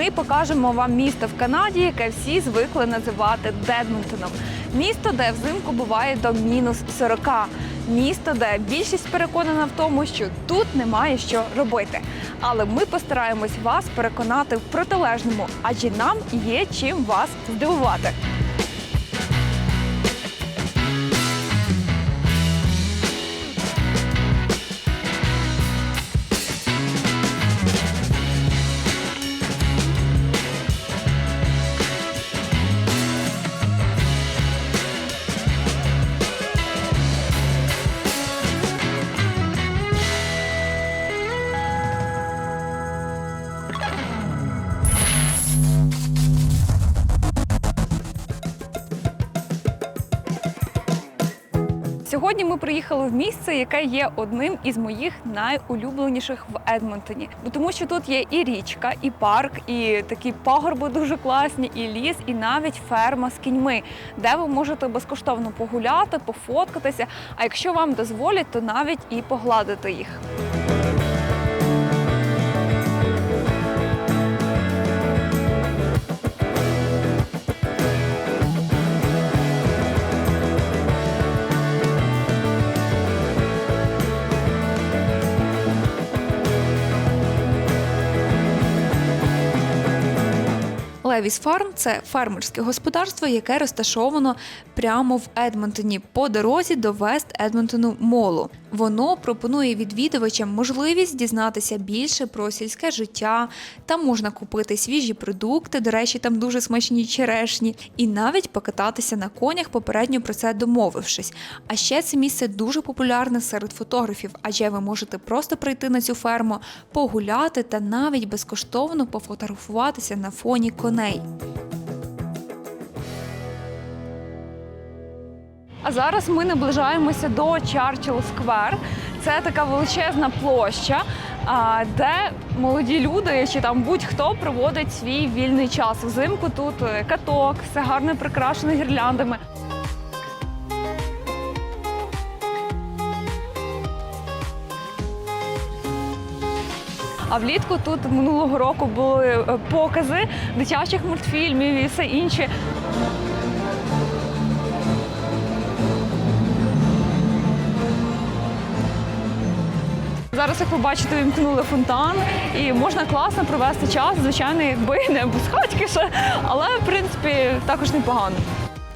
ми покажемо вам місто в Канаді, яке всі звикли називати Дедмонтоном. Місто, де взимку буває до мінус 40. Місто, де більшість переконана в тому, що тут немає що робити. Але ми постараємось вас переконати в протилежному, адже нам є чим вас здивувати. Приїхали в місце, яке є одним із моїх найулюбленіших в Едмонтоні. Бо тому, що тут є і річка, і парк, і такі пагорби дуже класні, і ліс, і навіть ферма з кіньми, де ви можете безкоштовно погуляти, пофоткатися. А якщо вам дозволять, то навіть і погладити їх. Левіс Фарм це фермерське господарство, яке розташовано прямо в Едмонтоні по дорозі до Вест Едмонтону Молу. Воно пропонує відвідувачам можливість дізнатися більше про сільське життя. Там можна купити свіжі продукти. До речі, там дуже смачні черешні, і навіть покататися на конях, попередньо про це домовившись. А ще це місце дуже популярне серед фотографів, адже ви можете просто прийти на цю ферму, погуляти та навіть безкоштовно пофотографуватися на фоні коней. А зараз ми наближаємося до Чарчил Сквер. Це така величезна площа, де молоді люди чи там будь-хто проводить свій вільний час. Взимку тут е, каток, все гарно прикрашено гірляндами. А влітку тут минулого року були е, покази дитячих мультфільмів і все інше. Зараз, як ви бачите, вімкнули фонтан і можна класно провести час, звичайно, якби не ще, але в принципі також непогано.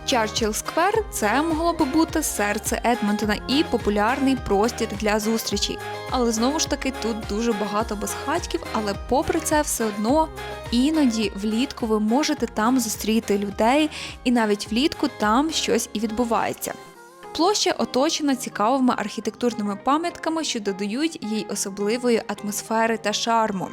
Чарчил Сквер це могло би бути серце Едмонтона і популярний простір для зустрічей. Але знову ж таки тут дуже багато безхатьків, але попри це все одно іноді влітку ви можете там зустріти людей, і навіть влітку там щось і відбувається. Площа оточена цікавими архітектурними пам'ятками, що додають їй особливої атмосфери та шарму.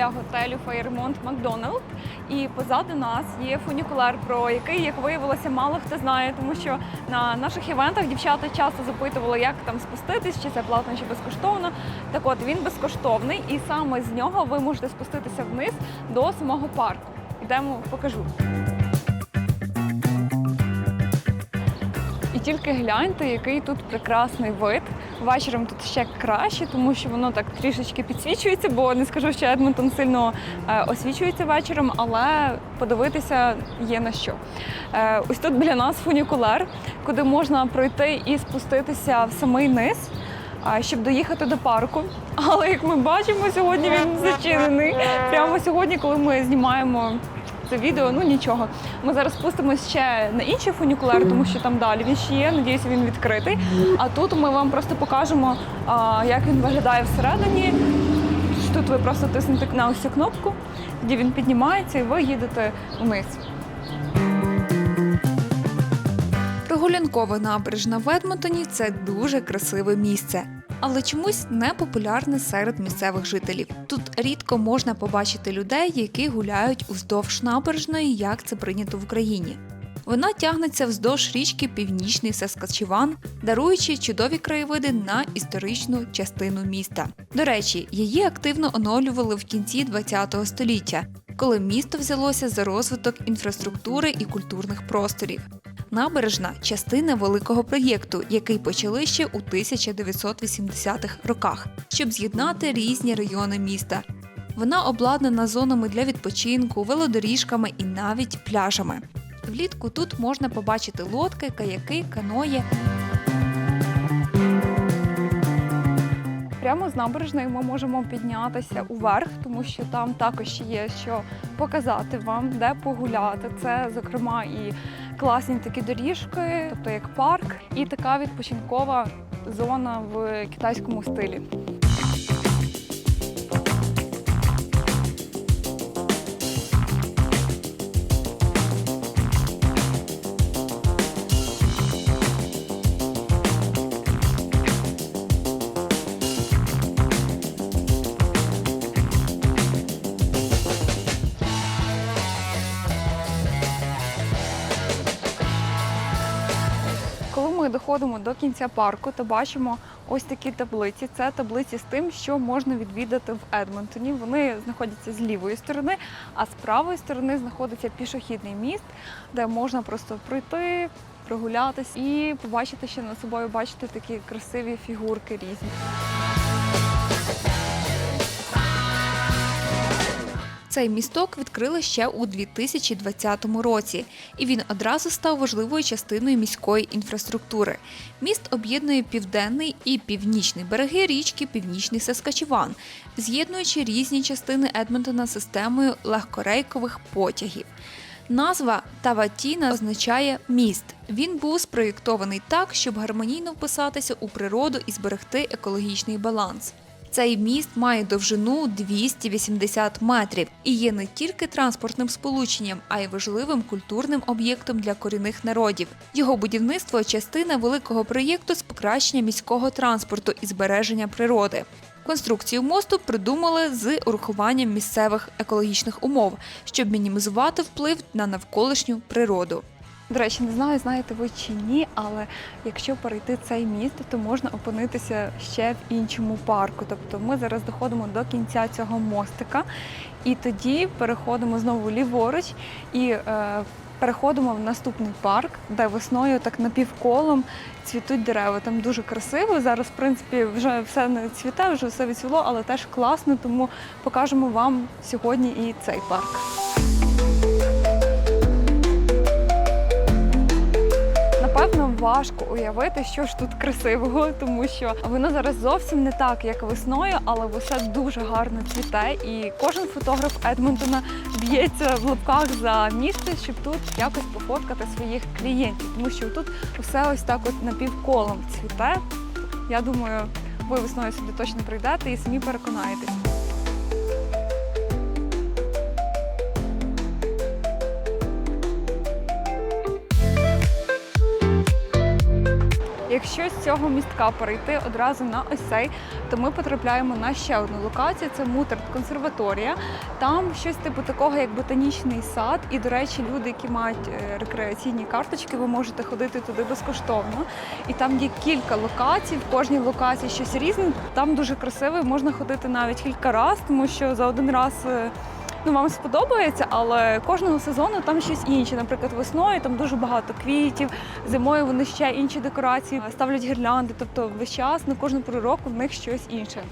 Біля готелю Фаєрмонт Макдоналд, і позаду нас є фунікулер, про який, як виявилося, мало хто знає, тому що на наших івентах дівчата часто запитували, як там спуститись, чи це платно, чи безкоштовно. Так от він безкоштовний, і саме з нього ви можете спуститися вниз до самого парку. Йдемо, покажу. І тільки гляньте, який тут прекрасний вид. Вечором тут ще краще, тому що воно так трішечки підсвічується, бо не скажу, що Едмонтон сильно е, освічується вечором, але подивитися є на що. Е, ось тут біля нас фунікулер, куди можна пройти і спуститися в самий низ. а, Щоб доїхати до парку, але як ми бачимо, сьогодні він зачинений. Прямо сьогодні, коли ми знімаємо це відео, ну нічого. Ми зараз спустимось ще на інший фунікулер, тому що там далі він ще є. Надіюся, він відкритий. А тут ми вам просто покажемо, як він виглядає всередині. Тут ви просто тиснете на ось кнопку, тоді він піднімається і ви їдете вниз. Прогулянкова набережна в Едмонтоні це дуже красиве місце. Але чомусь не популярне серед місцевих жителів. Тут рідко можна побачити людей, які гуляють уздовж набережної, як це прийнято в Україні. Вона тягнеться вздовж річки Північний Саскачеван, даруючи чудові краєвиди на історичну частину міста. До речі, її активно оновлювали в кінці ХХ століття, коли місто взялося за розвиток інфраструктури і культурних просторів. Набережна частина великого проєкту, який почали ще у 1980-х роках, щоб з'єднати різні райони міста. Вона обладнана зонами для відпочинку, велодоріжками і навіть пляжами. Влітку тут можна побачити лодки, каяки, каної. Прямо з набережної ми можемо піднятися уверх, тому що там також є що показати вам, де погуляти. Це, зокрема, і класні такі доріжки, тобто як парк, і така відпочинкова зона в китайському стилі. Ми доходимо до кінця парку, то бачимо ось такі таблиці. Це таблиці з тим, що можна відвідати в Едмонтоні. Вони знаходяться з лівої сторони, а з правої сторони знаходиться пішохідний міст, де можна просто пройти, прогулятись і побачити ще над собою, бачити такі красиві фігурки різні. Цей місток відкрили ще у 2020 році, і він одразу став важливою частиною міської інфраструктури. Міст об'єднує південний і північний береги річки Північний Саскачеван, з'єднуючи різні частини Едмонтона системою легкорейкових потягів. Назва Таватіна означає міст. Він був спроєктований так, щоб гармонійно вписатися у природу і зберегти екологічний баланс. Цей міст має довжину 280 метрів і є не тільки транспортним сполученням, а й важливим культурним об'єктом для корінних народів. Його будівництво частина великого проєкту з покращення міського транспорту і збереження природи. Конструкцію мосту придумали з урахуванням місцевих екологічних умов, щоб мінімізувати вплив на навколишню природу. До речі, не знаю, знаєте ви чи ні, але якщо перейти цей міст, то можна опинитися ще в іншому парку. Тобто ми зараз доходимо до кінця цього мостика, і тоді переходимо знову ліворуч і е, переходимо в наступний парк, де весною так напівколом цвітуть дерева. Там дуже красиво. Зараз, в принципі, вже все не цвіте, вже все відцвіло, але теж класно, тому покажемо вам сьогодні і цей парк. Важко уявити, що ж тут красивого, тому що воно зараз зовсім не так, як весною, але все дуже гарно цвіте. І кожен фотограф Едмонтона б'ється в лапках за місце, щоб тут якось пофоткати своїх клієнтів, тому що тут все ось так от напівколом цвіте. Я думаю, ви весною сюди точно прийдете і самі переконаєтесь. Якщо з цього містка перейти одразу на ось цей, то ми потрапляємо на ще одну локацію. Це Мутерт консерваторія. Там щось типу такого, як ботанічний сад. І, до речі, люди, які мають е, рекреаційні карточки, ви можете ходити туди безкоштовно. І там є кілька локацій. В кожній локації щось різне. Там дуже красиво, можна ходити навіть кілька разів, тому що за один раз. Е, ну вам сподобається, але кожного сезону там щось інше. Наприклад, весною там дуже багато квітів, зимою вони ще інші декорації ставлять гірлянди. Тобто весь час на кожну пору року в них щось інше.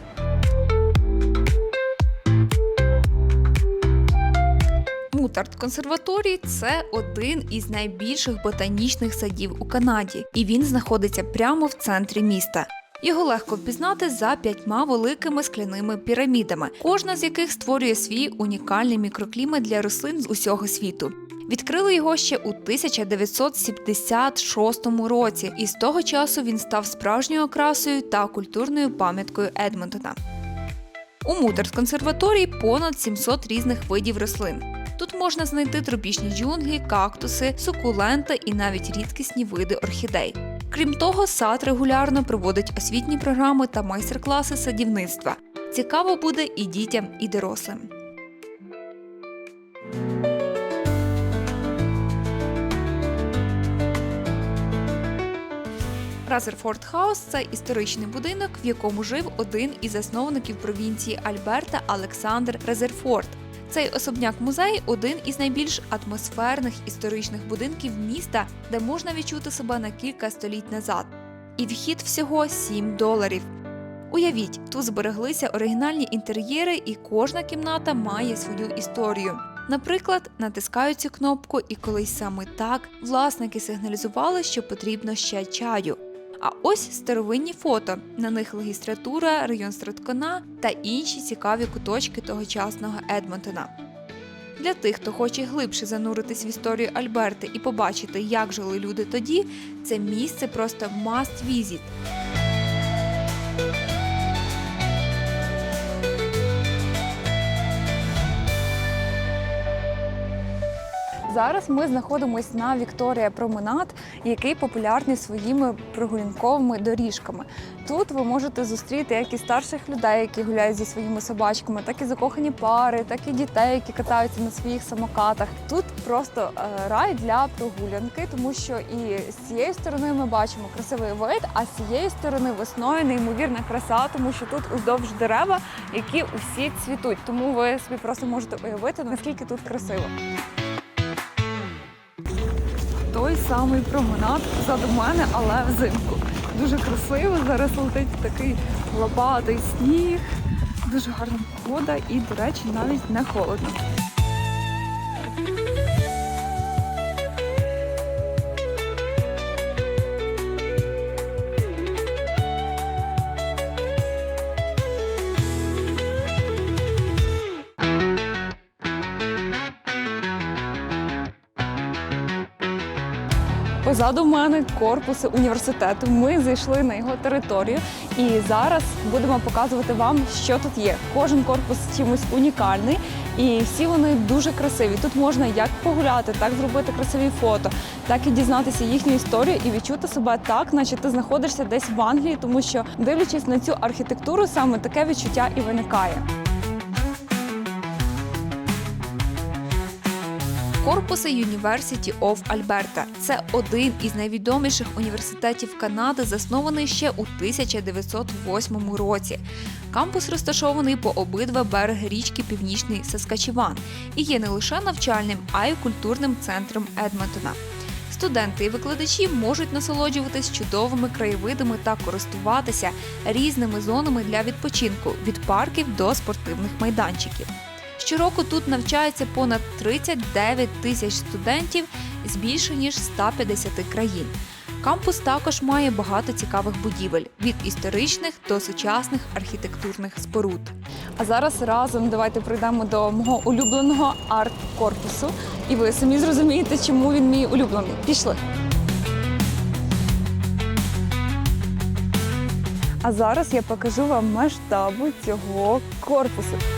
Мутарт консерваторії це один із найбільших ботанічних садів у Канаді, і він знаходиться прямо в центрі міста. Його легко впізнати за п'ятьма великими скляними пірамідами, кожна з яких створює свій унікальний мікроклімат для рослин з усього світу. Відкрили його ще у 1976 році, і з того часу він став справжньою окрасою та культурною пам'яткою Едмонтона. У Мутерс консерваторії понад 700 різних видів рослин. Тут можна знайти тропічні джунглі, кактуси, сукуленти і навіть рідкісні види орхідей. Крім того, сад регулярно проводить освітні програми та майстер-класи садівництва. Цікаво буде і дітям, і дорослим. Разерфорд Хаус це історичний будинок, в якому жив один із засновників провінції Альберта Олександр Резерфорд. Цей особняк-музей один із найбільш атмосферних історичних будинків міста, де можна відчути себе на кілька століть назад. І вхід всього 7 доларів. Уявіть, тут збереглися оригінальні інтер'єри, і кожна кімната має свою історію. Наприклад, натискають цю кнопку, і колись саме так власники сигналізували, що потрібно ще чаю. А ось старовинні фото. На них легістратура, район Страткона та інші цікаві куточки тогочасного Едмонтона. Для тих, хто хоче глибше зануритись в історію Альберти і побачити, як жили люди тоді, це місце просто must visit. Зараз ми знаходимося на Вікторія Променад, який популярний своїми прогулянковими доріжками. Тут ви можете зустріти як і старших людей, які гуляють зі своїми собачками, так і закохані пари, так і дітей, які катаються на своїх самокатах. Тут просто е, рай для прогулянки, тому що і з цієї сторони ми бачимо красивий вид, а з цієї сторони весною неймовірна краса, тому що тут уздовж дерева, які усі цвітуть. Тому ви собі просто можете уявити, наскільки тут красиво самий променад позаду мене, але взимку. Дуже красиво. Зараз летить такий лопатий сніг. Дуже гарна погода і, до речі, навіть не холодно. Позаду мене корпуси університету. Ми зайшли на його територію і зараз будемо показувати вам, що тут є. Кожен корпус чимось унікальний, і всі вони дуже красиві. Тут можна як погуляти, так зробити красиві фото, так і дізнатися їхню історію і відчути себе так, наче ти знаходишся десь в Англії, тому що дивлячись на цю архітектуру, саме таке відчуття і виникає. Корпуси University of Alberta – це один із найвідоміших університетів Канади, заснований ще у 1908 році. Кампус розташований по обидва береги річки Північний Саскачеван і є не лише навчальним, а й культурним центром Едмонтона. Студенти і викладачі можуть насолоджуватись чудовими краєвидами та користуватися різними зонами для відпочинку від парків до спортивних майданчиків. Щороку тут навчається понад 39 тисяч студентів з більше ніж 150 країн. Кампус також має багато цікавих будівель від історичних до сучасних архітектурних споруд. А зараз разом давайте пройдемо до мого улюбленого арт-корпусу, і ви самі зрозумієте, чому він мій улюблений. Пішли. А зараз я покажу вам масштабу цього корпусу.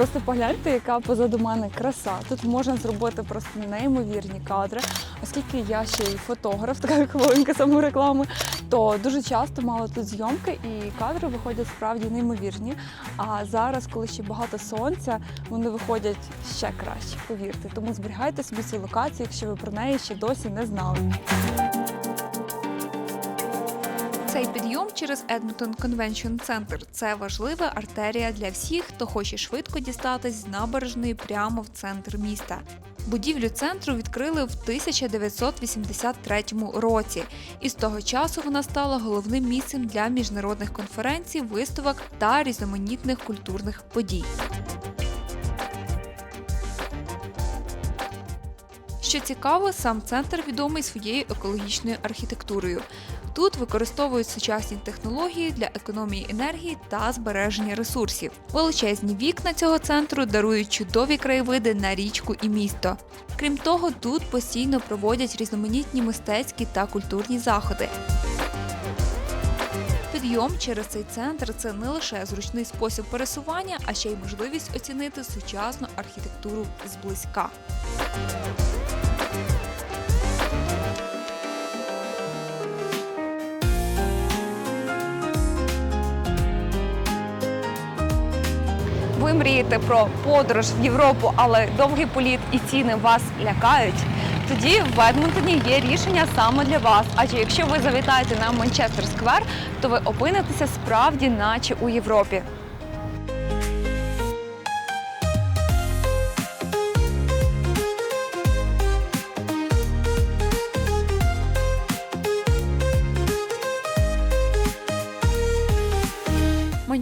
Просто погляньте, яка позаду мене краса. Тут можна зробити просто неймовірні кадри, оскільки я ще й фотограф, така хвилинка самореклами, то дуже часто мало тут зйомки і кадри виходять справді неймовірні. А зараз, коли ще багато сонця, вони виходять ще краще, повірте. Тому зберігайте собі цю локацію, якщо ви про неї ще досі не знали. Цей підйом через Едмонтон Конвеншн Центр це важлива артерія для всіх, хто хоче швидко дістатись з набережної прямо в центр міста. Будівлю центру відкрили в 1983 році, і з того часу вона стала головним місцем для міжнародних конференцій, виставок та різноманітних культурних подій. Що цікаво, сам центр відомий своєю екологічною архітектурою. Тут використовують сучасні технології для економії енергії та збереження ресурсів. Величезні вікна цього центру дарують чудові краєвиди на річку і місто. Крім того, тут постійно проводять різноманітні мистецькі та культурні заходи. Підйом через цей центр це не лише зручний спосіб пересування, а ще й можливість оцінити сучасну архітектуру зблизька. Ви мрієте про подорож в Європу, але довгий політ і ціни вас лякають. тоді в Едмонтоні є рішення саме для вас. Адже якщо ви завітаєте на Манчестер Сквер, то ви опинитеся справді, наче у Європі.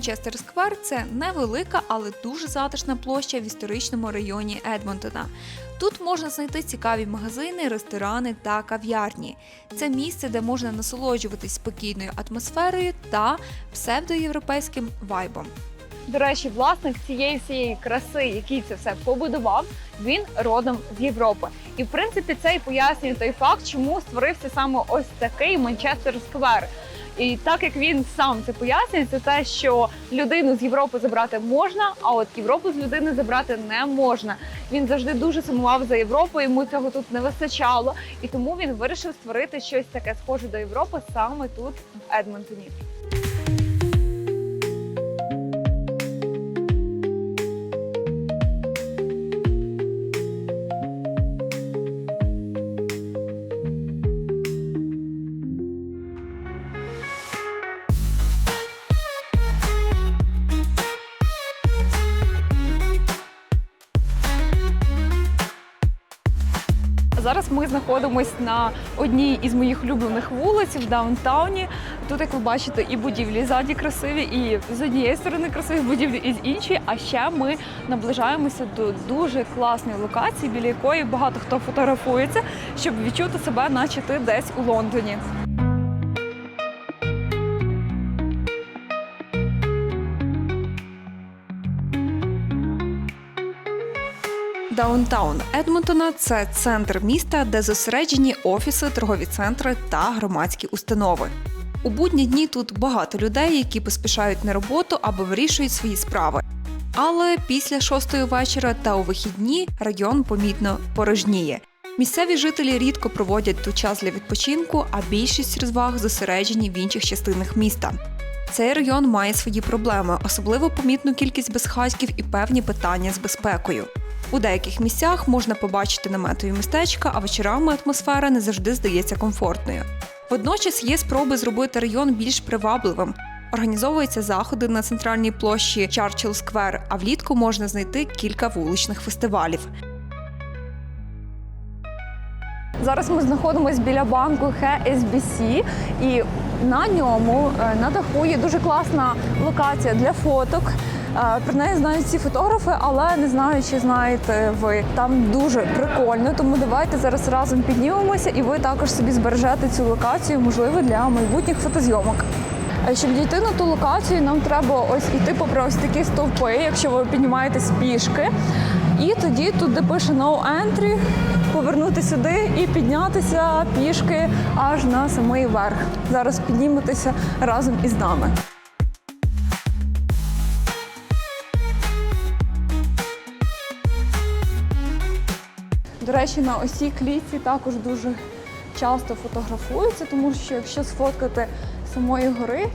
Манчестер Сквер це невелика, але дуже затишна площа в історичному районі Едмонтона. Тут можна знайти цікаві магазини, ресторани та кав'ярні. Це місце, де можна насолоджуватись спокійною атмосферою та псевдоєвропейським вайбом. До речі, власник цієї всієї краси, який це все побудував, він родом з Європи. І в принципі це і пояснює той факт, чому створився саме ось такий Манчестер Сквер. І так як він сам це пояснює, це те, що людину з Європи забрати можна, а от Європу з людини забрати не можна. Він завжди дуже сумував за Європу, йому цього тут не вистачало, і тому він вирішив створити щось таке схоже до Європи саме тут, в Едмонтоні. Знаходимося на одній із моїх улюблених вулиць в даунтауні. Тут, як ви бачите, і будівлі ззаді красиві, і з однієї сторони красиві будівлі, і з іншої. А ще ми наближаємося до дуже класної локації, біля якої багато хто фотографується, щоб відчути себе, наче ти десь у Лондоні. Даунтаун Едмонтона це центр міста, де зосереджені офіси, торгові центри та громадські установи. У будні дні тут багато людей, які поспішають на роботу або вирішують свої справи. Але після шостої вечора та у вихідні район помітно порожніє. Місцеві жителі рідко проводять тут час для відпочинку, а більшість розваг зосереджені в інших частинах міста. Цей район має свої проблеми, особливо помітну кількість безхатьків і певні питання з безпекою. У деяких місцях можна побачити наметові містечка, а вечорами атмосфера не завжди здається комфортною. Водночас є спроби зробити район більш привабливим. Організовуються заходи на центральній площі Чарчил Сквер, а влітку можна знайти кілька вуличних фестивалів. Зараз ми знаходимося біля банку HSBC і на ньому е, на даху є дуже класна локація для фоток. Е, Про неї знають всі фотографи, але не знаю, чи знаєте ви. Там дуже прикольно, тому давайте зараз разом піднімемося, і ви також собі збережете цю локацію, можливо, для майбутніх фотозйомок. Е, Щоб дійти на ту локацію, нам треба ось іти попри ось такі стовпи, якщо ви піднімаєтесь пішки. І тоді тут, де пише No Entry, повернути сюди і піднятися пішки аж на самий верх. Зараз підніметеся разом із нами. До речі, на осій клітці також дуже часто фотографуються, тому що якщо сфоткати самої гори,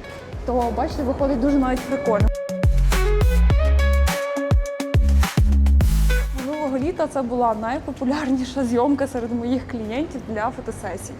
то бачите, виходить дуже навіть прикольно. Минулого літа це була найпопулярніша зйомка серед моїх клієнтів для фотосесій.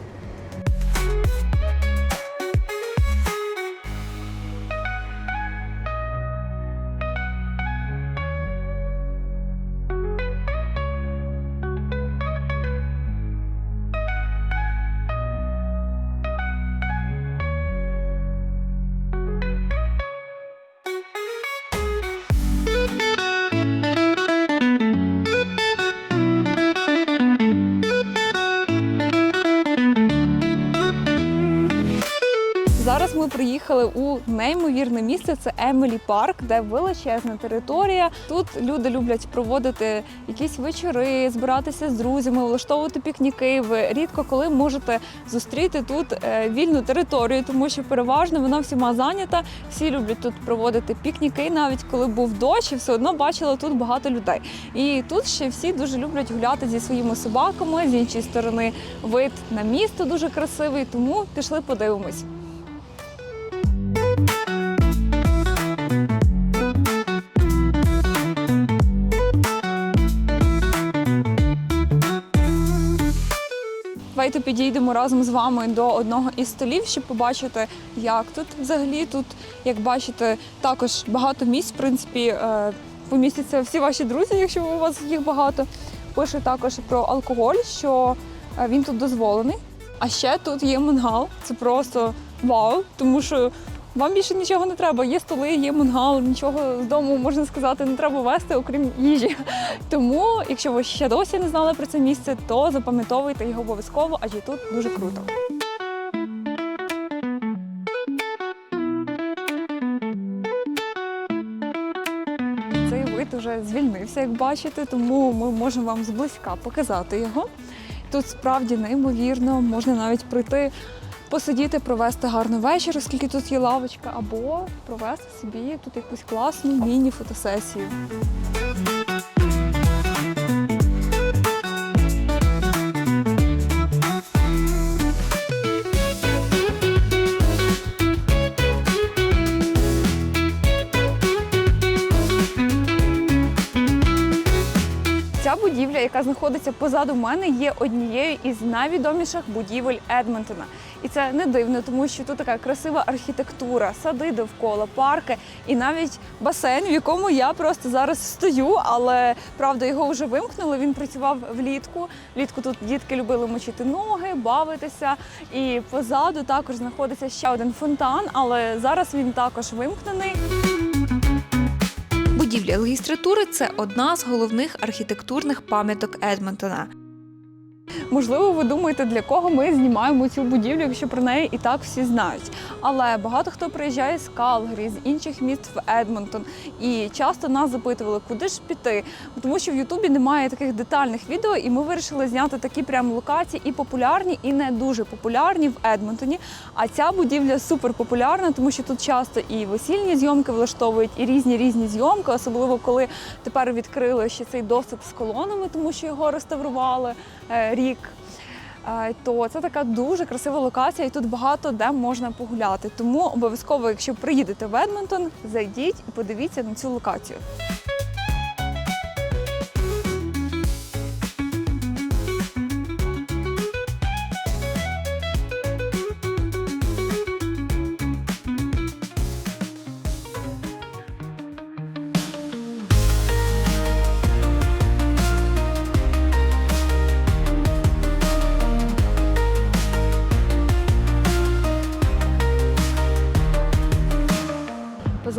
Приїхали у неймовірне місце. Це Емілі Парк, де величезна територія. Тут люди люблять проводити якісь вечори, збиратися з друзями, влаштовувати пікніки. Ви рідко коли можете зустріти тут е, вільну територію, тому що переважно вона всіма зайнята. Всі люблять тут проводити пікніки, навіть коли був дощ, і все одно бачили тут багато людей. І тут ще всі дуже люблять гуляти зі своїми собаками. З іншої сторони, вид на місто дуже красивий, тому пішли подивимось. Давайте підійдемо разом з вами до одного із столів, щоб побачити, як тут взагалі тут, як бачите, також багато місць, в принципі, е, помістяться всі ваші друзі, якщо у вас їх багато. Пише також про алкоголь, що е, він тут дозволений. А ще тут є мангал. Це просто вау, тому що вам більше нічого не треба. Є столи, є мангал, нічого з дому можна сказати, не треба вести, окрім їжі. Тому, якщо ви ще досі не знали про це місце, то запам'ятовуйте його обов'язково, адже тут дуже круто. Цей вид вже звільнився, як бачите, тому ми можемо вам зблизька показати його. Тут справді неймовірно, можна навіть прийти, посидіти, провести гарний вечір, оскільки тут є лавочка, або провести собі тут якусь класну міні-фотосесію. Яка знаходиться позаду мене, є однією із найвідоміших будівель Едмонтона. І це не дивно, тому що тут така красива архітектура, сади довкола, парки і навіть басейн, в якому я просто зараз стою, але правда його вже вимкнули. Він працював влітку. Влітку тут дітки любили мочити ноги, бавитися. І позаду також знаходиться ще один фонтан, але зараз він також вимкнений. Будівля регістратури це одна з головних архітектурних пам'яток Едмонтона. Можливо, ви думаєте, для кого ми знімаємо цю будівлю, якщо про неї і так всі знають. Але багато хто приїжджає з Калгарі, з інших міст в Едмонтон, і часто нас запитували, куди ж піти, тому що в Ютубі немає таких детальних відео, і ми вирішили зняти такі прям локації і популярні, і не дуже популярні в Едмонтоні. А ця будівля супер популярна, тому що тут часто і весільні зйомки влаштовують, і різні різні зйомки, особливо коли тепер відкрили ще цей доступ з колонами, тому що його реставрували е, рік. Е, То це така дуже красива локація, і тут багато де можна погуляти. Тому обов'язково, якщо приїдете в Едмонтон, зайдіть і подивіться на цю локацію.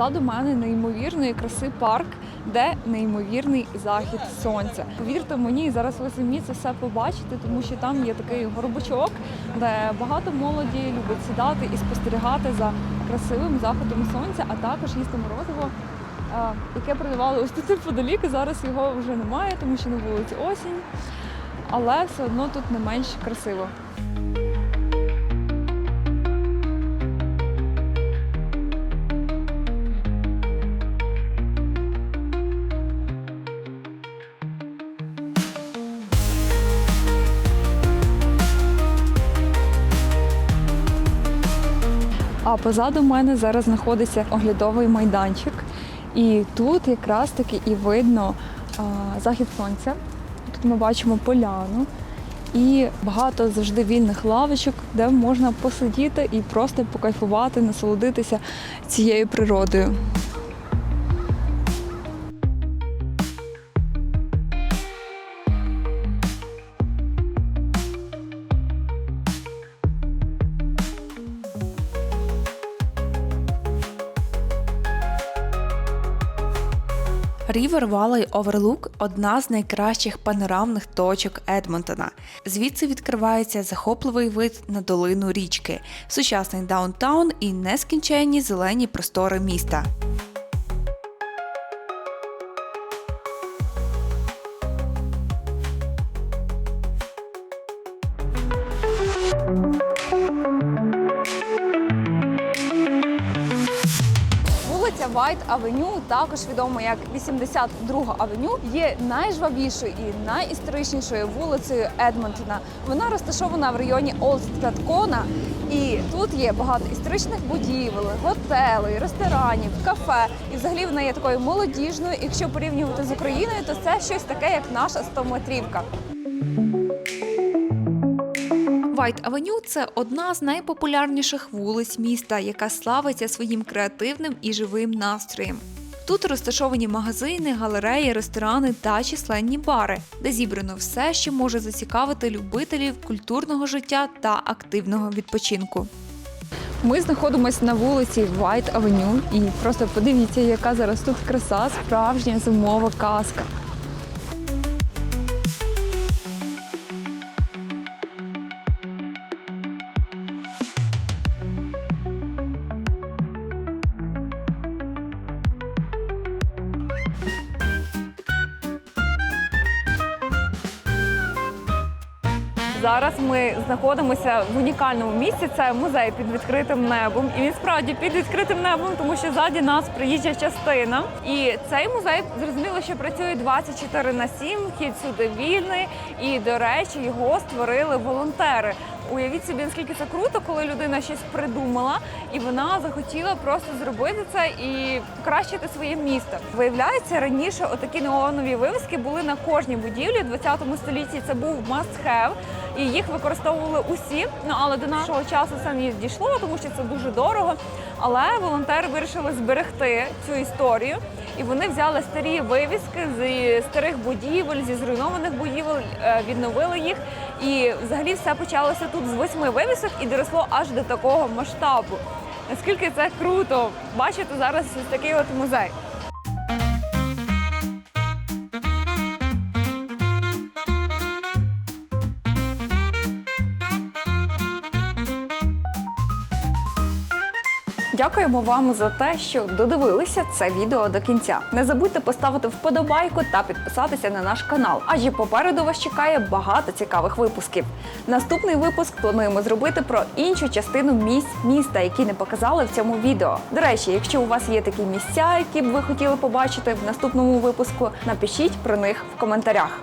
Позаду мене неймовірної краси парк, де неймовірний захід сонця. Повірте мені, зараз ви самі це все побачите, тому що там є такий горбочок, де багато молоді любить сідати і спостерігати за красивим заходом сонця, а також їсти морозиво, е, яке продавали ось тут неподалік. і Зараз його вже немає, тому що на вулиці осінь. Але все одно тут не менш красиво. А позаду мене зараз знаходиться оглядовий майданчик. І тут якраз таки і видно а, захід сонця. Тут ми бачимо поляну і багато завжди вільних лавочок, де можна посидіти і просто покайфувати, насолодитися цією природою. River Valley Overlook – одна з найкращих панорамних точок Едмонтона. Звідси відкривається захопливий вид на долину річки, сучасний даунтаун і нескінченні зелені простори міста. Прайд Авеню, також відомо як 82 авеню, є найжвавішою і найісторичнішою вулицею Едмонтона. Вона розташована в районі Олдстаткона, і тут є багато історичних будівель, готелей, ресторанів, кафе. І взагалі вона є такою молодіжною. І Якщо порівнювати з Україною, то це щось таке, як наша 100-метрівка. White Avenue – це одна з найпопулярніших вулиць міста, яка славиться своїм креативним і живим настроєм. Тут розташовані магазини, галереї, ресторани та численні бари, де зібрано все, що може зацікавити любителів культурного життя та активного відпочинку. Ми знаходимося на вулиці White Avenue і просто подивіться, яка зараз тут краса, справжня зимова казка. Зараз ми знаходимося в унікальному місці. Це музей під відкритим небом. І він справді під відкритим небом, тому що ззаді нас приїжджа частина. І цей музей зрозуміло, що працює 24 на 7, Вхід сюди вільний. І до речі, його створили волонтери. Уявіть собі, наскільки це круто, коли людина щось придумала, і вона захотіла просто зробити це і покращити своє місто. Виявляється, раніше отакі неонові вивіски були на кожній будівлі. У 20 столітті це був must have, і їх використовували усі. Ну але до нашого часу це не дійшло, тому що це дуже дорого. Але волонтери вирішили зберегти цю історію. І вони взяли старі вивіски з старих будівель, зі зруйнованих будівель, е, відновили їх. І взагалі все почалося тут з восьми вивісок і доросло аж до такого масштабу. Наскільки це круто бачити зараз такий от музей. Дякуємо вам за те, що додивилися це відео до кінця. Не забудьте поставити вподобайку та підписатися на наш канал, адже попереду вас чекає багато цікавих випусків. Наступний випуск плануємо зробити про іншу частину місць міста, які не показали в цьому відео. До речі, якщо у вас є такі місця, які б ви хотіли побачити в наступному випуску, напишіть про них в коментарях.